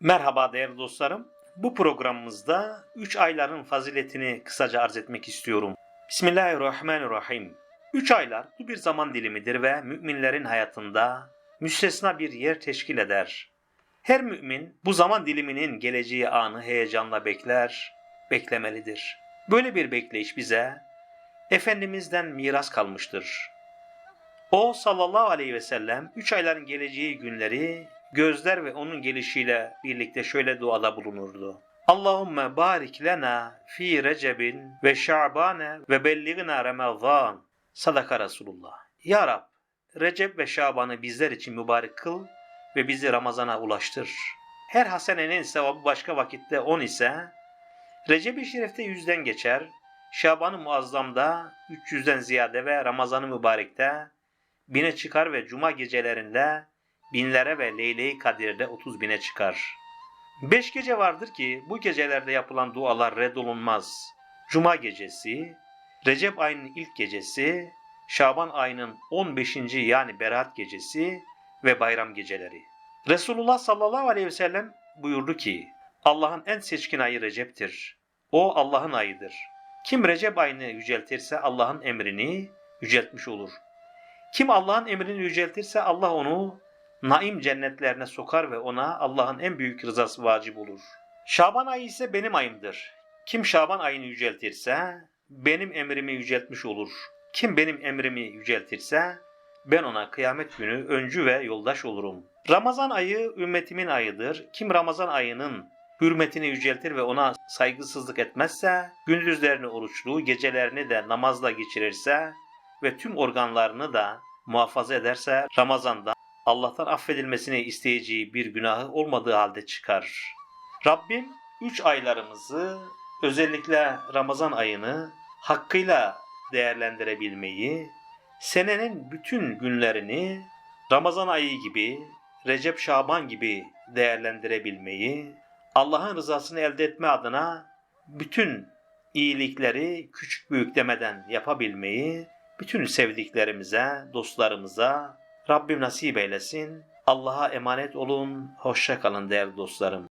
Merhaba değerli dostlarım. Bu programımızda 3 ayların faziletini kısaca arz etmek istiyorum. Bismillahirrahmanirrahim. 3 aylar bu bir zaman dilimidir ve müminlerin hayatında müstesna bir yer teşkil eder. Her mümin bu zaman diliminin geleceği anı heyecanla bekler, beklemelidir. Böyle bir bekleyiş bize Efendimiz'den miras kalmıştır. O sallallahu aleyhi ve sellem 3 ayların geleceği günleri gözler ve onun gelişiyle birlikte şöyle duada bulunurdu. Allahümme barik lena fi recebin ve şa'bane ve belligna ramazan. Sadaka Resulullah. Ya Rab, Recep ve Şaban'ı bizler için mübarek kıl ve bizi Ramazan'a ulaştır. Her hasenenin sevabı başka vakitte on ise Recep-i Şerif'te yüzden geçer, Şaban-ı Muazzam'da 300'den ziyade ve Ramazan-ı Mübarek'te bine çıkar ve cuma gecelerinde binlere ve Leyle-i Kadir'de 30 bine çıkar. Beş gece vardır ki bu gecelerde yapılan dualar reddolunmaz. Cuma gecesi, Recep ayının ilk gecesi, Şaban ayının 15. yani Berat gecesi ve bayram geceleri. Resulullah sallallahu aleyhi ve sellem buyurdu ki, Allah'ın en seçkin ayı Recep'tir. O Allah'ın ayıdır. Kim Recep ayını yüceltirse Allah'ın emrini yüceltmiş olur. Kim Allah'ın emrini yüceltirse Allah onu naim cennetlerine sokar ve ona Allah'ın en büyük rızası vacip olur. Şaban ayı ise benim ayımdır. Kim Şaban ayını yüceltirse benim emrimi yüceltmiş olur. Kim benim emrimi yüceltirse ben ona kıyamet günü öncü ve yoldaş olurum. Ramazan ayı ümmetimin ayıdır. Kim Ramazan ayının hürmetini yüceltir ve ona saygısızlık etmezse, gündüzlerini oruçlu, gecelerini de namazla geçirirse ve tüm organlarını da muhafaza ederse Ramazan'da Allah'tan affedilmesini isteyeceği bir günahı olmadığı halde çıkar. Rabbim üç aylarımızı özellikle Ramazan ayını hakkıyla değerlendirebilmeyi, senenin bütün günlerini Ramazan ayı gibi, Recep Şaban gibi değerlendirebilmeyi, Allah'ın rızasını elde etme adına bütün iyilikleri küçük büyük demeden yapabilmeyi, bütün sevdiklerimize, dostlarımıza Rabbim nasip eylesin. Allah'a emanet olun. Hoşça kalın değerli dostlarım.